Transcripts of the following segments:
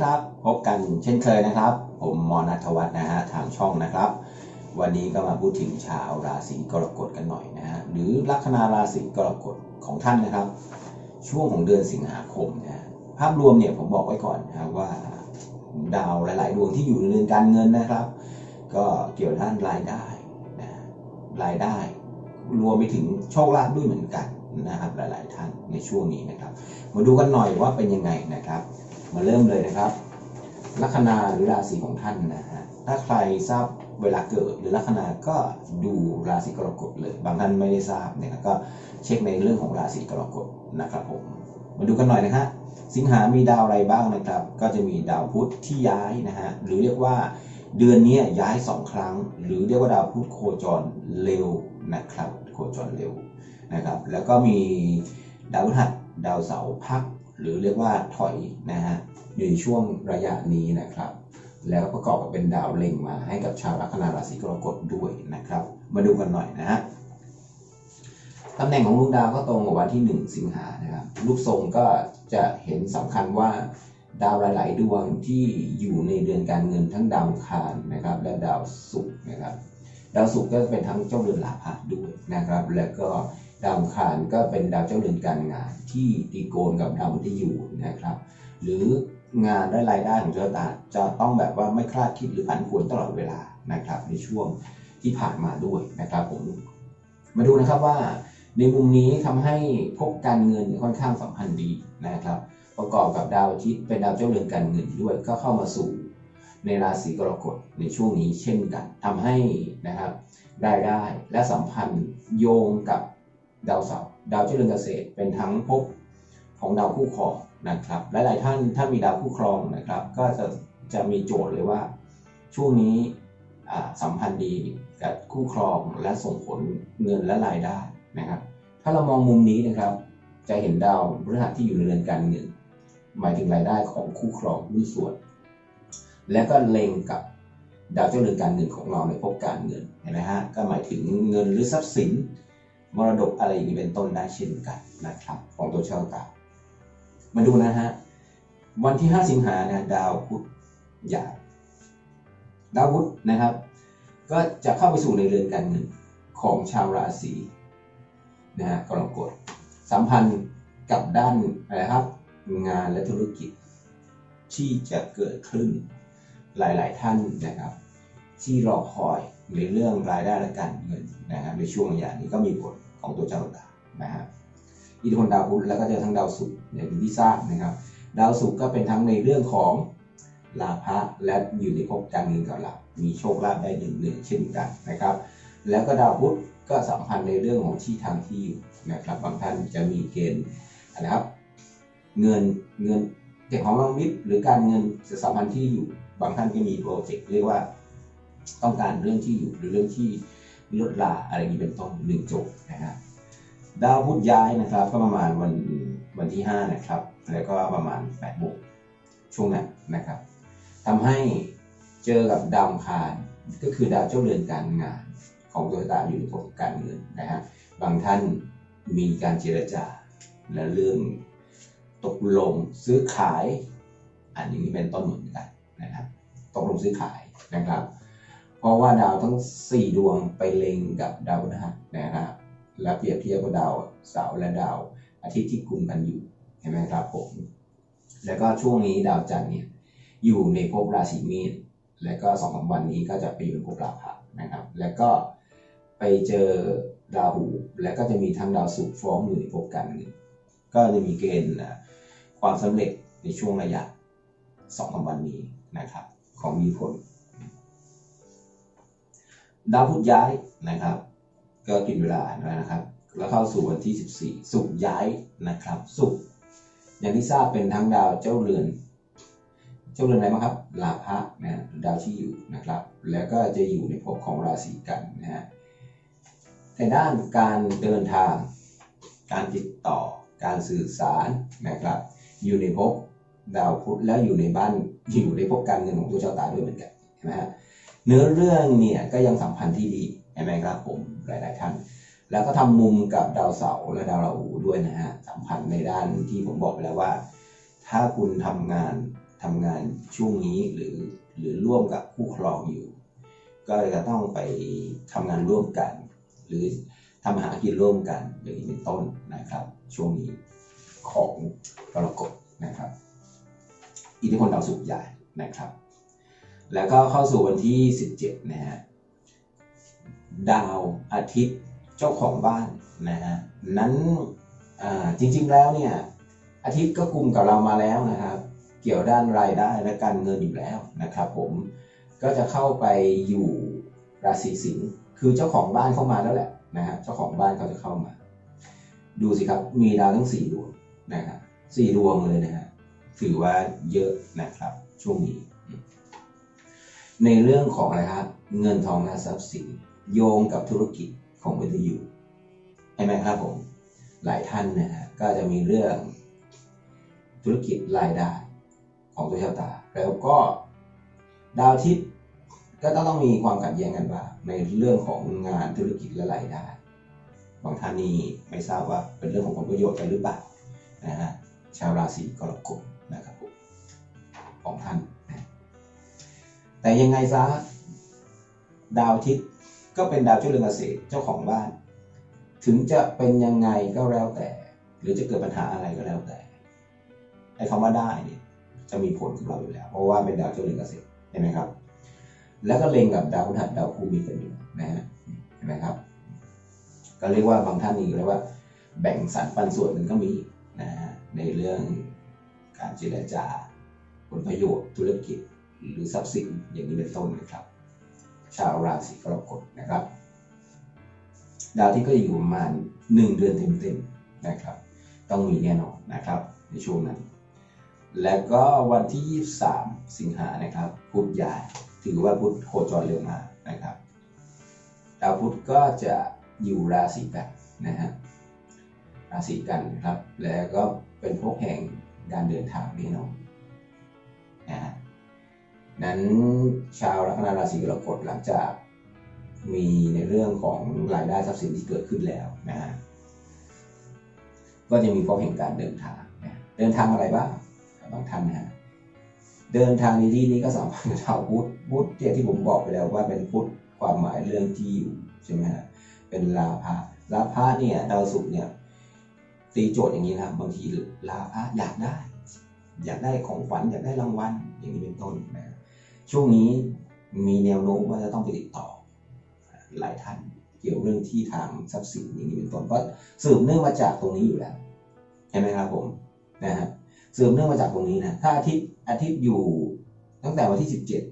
ครับ พบกันเช่นเคยนะครับ ผมมอนัทวัฒน์นะฮะทางช่องนะครับ วันนี้ก็มาพูดถึงชาวราศีกรกฎกันหน่อยนะฮะหรือลัคนาราศีกรกฎของท่านนะครับ ช่วงของเดือนสิงหาคมนะฮะภาพรวมเนี่ยผมบอกไว้ก่อนนะครับว่าดาวหลาย ๆ ดวงที่อยู่ในเรือนการเงินนะครับ ก็เกี่ยวด้านรายได้นะรายได้ รวมไปถึงโชคลาภด้วยเหมือนกันนะครับหลาย ๆ ท่านในช่วงนี้นะครับ มาดูกันหน่อยว่าเป็นยังไงนะครับ มาเริ่มเลยนะครับลัคนาหรือราศีของท่านนะฮะถ้าใครทราบเวลาเกิดหรือลัคนาก็ดูราศีกรกฎเลย บางท่านไม่ได้ทราบเนี่ยก็เช็คในเรื่องของราศีกรกฎนะครับผมมาดูกันหน่อยนะฮะสิงหามีดาวอะไรบ้างนะครับ ก็จะมีดาวพุธที่ย้ายนะฮะหรือเรียกว่าเดือนนี้ย้ายสองครั้ง หรือเรียกว่าดาวพุธโคจรเร็วนะครับโคจรเร็วนะครับ แล้วก็มีดาวพฤหัสดาวเสาร์พัก หรือเรียกว่าถอยนะฮะอยู่ในช่วงระยะนี้นะครับ แล้วประกอบกับเป็นดาวเล็งมาให้กับชาวลัคนาราศีกรกฎด้วยนะครับ มาดูกันหน่อยนะฮะตำแหน่งของดวงดาวก็ตรงกับวันที่ 1 สิงหานะครับรูปทรงก็จะเห็นสำคัญว่าดาวหลาย ๆ ดวงที่อยู่ในเดือนการเงินทั้งดาวคารนะครับ และดาวศุกร์นะครับ ดาวศุกร์ก็เป็นทั้งเจ้าเรือนลาภะด้วยนะครับ แล้วก็ ดาวอังคารก็เป็นดาวเจ้าเรือนการงาน ที่ตีโกนกับดาวมฤตยูนะครับ หรืองานและรายได้ของเจ้าตาจะต้องแบบว่าไม่คลาดคิดหรือผันผวนตลอดเวลานะครับ ในช่วงที่ผ่านมาด้วยนะครับผมมาดูนะครับว่า ในมุมนี้ทำให้พบการเงินค่อนข้างสัมพันธ์ดีนะครับ ประกอบกับดาวอาทิตย์เป็นดาวเจ้าเรือนการเงินด้วยก็เข้ามาสู่ในราศีกรกฎในช่วงนี้เช่นกันทำให้นะครับรายได้และสัมพันธ์โยงกับ ดาวเสาร์ดาวเจ้าเรือนเกษตร เป็นทั้งภพของดาวคู่ครองนะครับหลายๆท่านถ้ามีดาวคู่ครองนะครับ ก็จะจะมีโจทย์เลยว่า ช่วงนี้สัมพันธ์ดีกับคู่ครองและส่งผลเงินและรายได้นะครับ ถ้าเรามองมุมนี้นะครับ จะเห็นดาวพฤหัสที่อยู่ในเรือนการเงิน หมายถึงรายได้ของคู่ครองด้วยส่วน และก็เล็งกับดาวเจ้าเรือนการเงินของเราในภพการเงินเห็นไหมฮะก็หมายถึงเงินหรือทรัพย์สิน มรดกอะไรอย่างนี้เป็นต้นได้เช่นกันนะครับ ของตัวเช่าตามาดูนะฮะ วันที่ 5 สิงหาเนี่ยดาวพุธใหญ่ดาวพุธนะครับ ก็จะเข้าไปสู่ในเรือนการเงินของชาวราศีนะฮะกรกฎสัมพันธ์กับด้านอะไรครับ งานและธุรกิจ ที่จะเกิดขึ้นหลาย ๆ ท่านนะครับ ที่รอคอย ในเรื่องรายได้และการเงินนะครับในช่วงระยะนี้ก็มีผลของตัวจ้าตานะฮะอิทธิพลดาวพุธแล้วก็จอทั้งดาวศุกร์อย่างที่ทราบนะครับ ดาวศุกร์ก็เป็นทั้งในเรื่องของลาภะและอยู่ในภพการเงินกับเรามีโชคลาภได้หนึ่งหนึ่งเช่นกันนะครับ แล้วก็ดาวพุธก็สัมพันธ์ในเรื่องของที่ทางที่อยู่นะครับ บางท่านจะมีเกณฑ์นะครับ เงินเงินเก็บของรอมริบหรือการเงินจะสัมพันธ์ที่อยู่ บางท่านก็มีโปรเจกต์เรียกว่า ต้องการเรื่องที่อยู่หรือเรื่องที่ลดลาอะไรนี้เป็นต้นหนึ่งจทย์นะครับดาวพุธย้ายนะครับ ก็ประมาณวันวันที่ 5 นะครับ แล้วก็ประมาณ8โมงช่วงนั้นนะครับทำให้เจอกับดาวคารก็คือดาวเจ้าเรือนการงานของตัวตาอยู่ในภพการเงินนะฮะบางท่านมีการเจรจาและเรื่องตกลงซื้อขาย อันนี้เป็นต้นเหมือนกันนะครับตกลงซื้อขายนะครับ เพราะว่าดาวทั้ง 4 ดวงไปเล็งกับดาวพฤหัสนะครับและเปรียบเทียบกับดาวเสาร์และดาวอาทิตย์ที่กุมกันอยู่เห็นไหมครับผม แล้วก็ช่วงนี้ดาวจันทร์เนี่ยอยู่ในภพราศีมีนและก็สองสาวันนี้ก็จะไปอยู่ในภพราภะนะครับ แล้วก็ไปเจอราหูแล้วก็จะมีทั้งดาวศุกร์ฟ้องอยู่ในภพการเงินก็จะมีเกณฑ์ความสำเร็จในช่วงระยะสองสาวันนี้นะครับ ของมีผล ดาวพุธย้ายนะครับ ก็กินเวลานะครับ แล้วเข้าสู่วันที่ 14 สุกย้ายนะครับ สุกอย่างที่ทราบเป็นทั้งดาวเจ้าเรือน เจ้าเรือนอะไรบ้างครับลาภะนะดาวที่อยู่นะครับ แล้วก็จะอยู่ในภพของราศีกันนะฮะในด้านการเดินทาง การติดต่อ การสื่อสารนะครับ อยู่ในภพดาวพุธแล้วอยู่ในบ้านอยู่ในภพการเงินของตัวเจ้าตาด้วยเหมือนกันนะฮะ เนื้อเรื่องเนี่ยก็ยังสัมพันธ์ที่ดีใช่ไหมครับผมหลาย ๆ ท่าน แล้วก็ทำมุมกับดาวเสาร์และดาวราหูด้วยนะฮะสัมพันธ์ในด้านที่ผมบอกไปแล้วว่า ถ้าคุณทำงานทำงานช่วงนี้หรือหรือร่วมกับคู่ครองอยู่ ก็จะต้องไปทำงานร่วมกัน หรือทำอาหารกินร่วมกันอย่างนี้เป็นต้นนะครับ ช่วงนี้ของกรกฎนะครับ อิทธิพลดาวศุกร์ใหญ่นะครับ แล้วก็เข้าสู่วันที่ 17 นะฮะ ดาวอาทิตย์เจ้าของบ้านนะฮะ นั้นจริงๆแล้วเนี่ย อาทิตย์ก็กลุ่มกับเรามาแล้วนะครับ เกี่ยวด้านรายได้และการเงินอยู่แล้วนะครับผมก็จะเข้าไปอยู่ราศีสิงห์คือเจ้าของบ้านเข้ามาแล้วแหละนะฮะเจ้าของบ้านเขาจะเข้ามา ดูสิครับมีดาวทั้งสี่ดวงนะครับสี่ดวงเลยนะฮะถือว่าเยอะนะครับช่วงนี้ ในเรื่องของอะไรครับเงินทองและทรัพย์สินโยงกับธุรกิจของวิทยุใช่ไหมครับผม หลายท่านนะฮะก็จะมีเรื่องธุรกิจรายได้ของตัวชะตา แล้วก็ดาวทิตย์ก็ต้องมีความขัดแย้งกันบ้างในเรื่องของงานธุรกิจและรายได้บางท่านนี่ไม่ทราบว่าเป็นเรื่องของผลประโยชน์กันหรือเปล่านะฮะชาวราศีกรกฎนะครับผมของท่าน แต่ยังไงซะดาวอาทิตย์ก็เป็นดาวเจ้าเรือนเกษตรเจ้าของบ้าน ถึงจะเป็นยังไงก็แล้วแต่ หรือจะเกิดปัญหาอะไรก็แล้วแต่ไอ้คำว่าได้เนี่ยจะมีผลกับเราอยู่แล้ว เพราะว่าเป็นดาวเจ้าเรือนเกษตรเห็นไหมครับ แล้วก็เล็งกับดาวพฤหัสดาวคู่มีกันอยู่นะฮะเห็นไหมครับ ก็เรียกว่าบางท่านนี่เรียกว่า แบ่งสรรปันส่วนมันก็มีนะฮะในเรื่องการเจรจาผลประโยชน์ธุรกิจ หรือทรัพย์สินอย่างนี้เป็นต้นนะครับ ชาวราศีกรกฎนะครับ ดาวที่ก็อยู่ประมาณหนึ่งเดือนเต็มๆนะครับ ต้องมีแน่นอนนะครับในช่วงนั้น แล้วก็วันที่ 23 สิงหานะครับ พุธใหญ่ถือว่าพุธโคจรเร็วมานะครับดาวพุธก็จะอยู่ราศีกันนะฮะราศีกันนะครับ แล้วก็เป็นพวกแห่งการเดินทางแน่นอนนะฮะ นั้นชาวลัคนาราศีกรกฎหลังจากมีในเรื่องของรายได้ทรัพย์สินที่เกิดขึ้นแล้วนะฮะก็จะมีพวกแห่งการเดินทางนะเดินทางอะไรบ้างบางท่านนะฮะเดินทางในที่นี้ก็สัมพันธ์กับชาวพุทธพุทธเนี่ยที่ผมบอกไปแล้วว่าเป็นพุทธความหมายเรื่องที่อยู่ใช่ไหมฮะเป็นลาภะลาภะเนี่ยดาวศุกร์เนี่ยตีโจทย์อย่างนี้นะครับบางทีลาภะอยากได้ อยากได้ของขวัญอยากได้รางวัลอย่างนี้เป็นต้นนะ ช่วงนี้มีแนวโน้มว่าจะต้องไปติดต่อ หลายท่านเกี่ยวเรื่องที่ทางทรัพย์สินอย่างนี้เป็นต้นก็สืบเนื่องมาจากตรงนี้อยู่แล้วใช่ไหมครับผมนะฮะสืบเนื่องมาจากตรงนี้นะถ้าอาทิตย์อาทิตย์อยู่ตั้งแต่วันที่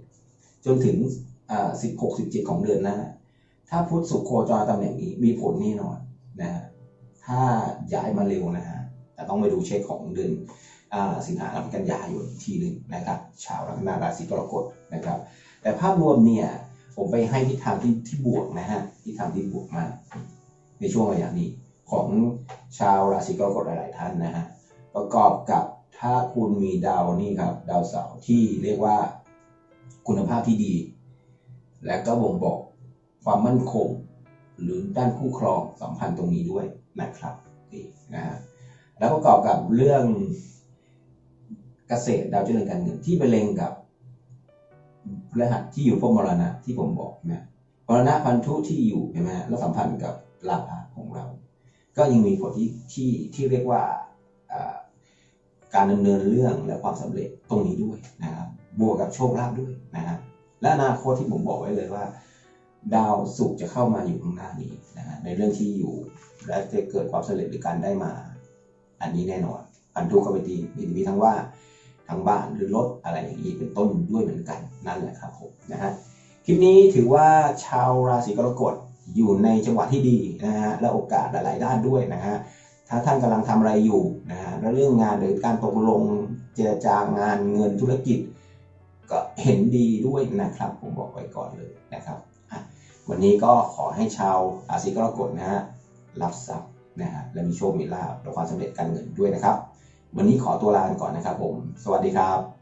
17 จนถึงอ่า16 17ของเดือนหน้าถ้าพุทธสุขโคจรตำแหน่งนี้มีผลแน่นอนนะฮะถ้าย้ายมาเร็วนะฮะแต่ต้องไปดูเช็คของเดือน สิงหาคมกันยายนอีกทีหนึ่งนะครับชาวลัคนาราศีกรกฎนะครับ แต่ภาพรวมเนี่ยผมไปให้ทิศทางที่ที่บวกนะฮะทิศทางที่บวกมาก ในช่วงระยะนี้ของชาวราศีกรกฎหลาย ๆ ท่านนะฮะประกอบกับถ้าคุณมีดาวนี่ครับดาวเสาร์ที่เรียกว่าคุณภาพที่ดี และก็บ่งบอกความมั่นคง หรือด้านคู่ครองสัมพันธ์ตรงนี้ด้วยนะครับนี่นะฮะแล้วประกอบกับเรื่อง เกษตรดาวเจริญการเงินที่ไปเล็งกับพฤหัสที่อยู่พวกมรณะที่ผมบอกนะมรณะพันธุที่อยู่ใช่ไหมแล้วสัมพันธ์กับลาภะของเรา ก็ยังมีผลที่ที่ที่เรียกว่าการดำเนินเรื่องและความสำเร็จตรงนี้ด้วยนะครับบวกกับโชคลาภด้วยนะครับและอนาคตที่ผมบอกไว้เลยว่า ดาวศุกร์จะเข้ามาอยู่ข้างหน้านี้นะฮะในเรื่องที่อยู่ และจะเกิดความสำเร็จหรือการได้มา อันนี้แน่นอนพันธุก็ไปดีมีทั้งว่า ทางบ้านหรือรถอะไรอย่างนี้เป็นต้นด้วยเหมือนกันนั่นแหละครับผมนะฮะคลิปนี้ถือว่าชาวราศีกรกฎอยู่ในจังหวะที่ดีนะฮะและโอกาสหลาย ๆ ด้านด้วยนะฮะถ้าท่านกำลังทำอะไรอยู่นะฮะแล้วเรื่องงานหรือการตกลงเจรจางานเงินธุรกิจ ก็เห็นดีด้วยนะครับ ผมบอกไว้ก่อนเลยนะครับวันนี้ก็ขอให้ชาวราศีกรกฎนะฮะรับทรัพย์นะฮะและมีโชคมีลาภและความสำเร็จการเงินด้วยนะครับ วันนี้ขอตัวลาไปก่อนนะครับผม สวัสดีครับ